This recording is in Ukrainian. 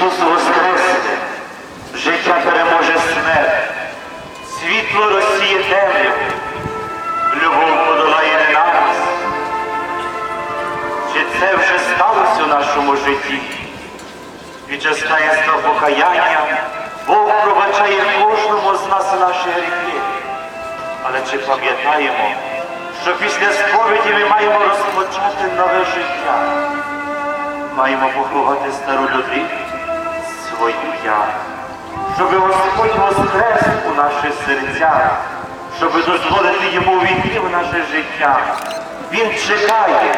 Ісус воскрес, життя переможе смерть, світло розсіє темряву, любов подолає ненависть. Чи це вже сталося у нашому житті? Під час таїнства покаяння Бог пробачає кожному з нас наші гріхи. Але чи пам'ятаємо, що після сповіді ми маємо розпочати нове життя? Маємо поховати стару людину, свою я, щоб Господь воскрес у наші серця, щоб дозволити йому війти в наше життя. Він чекає,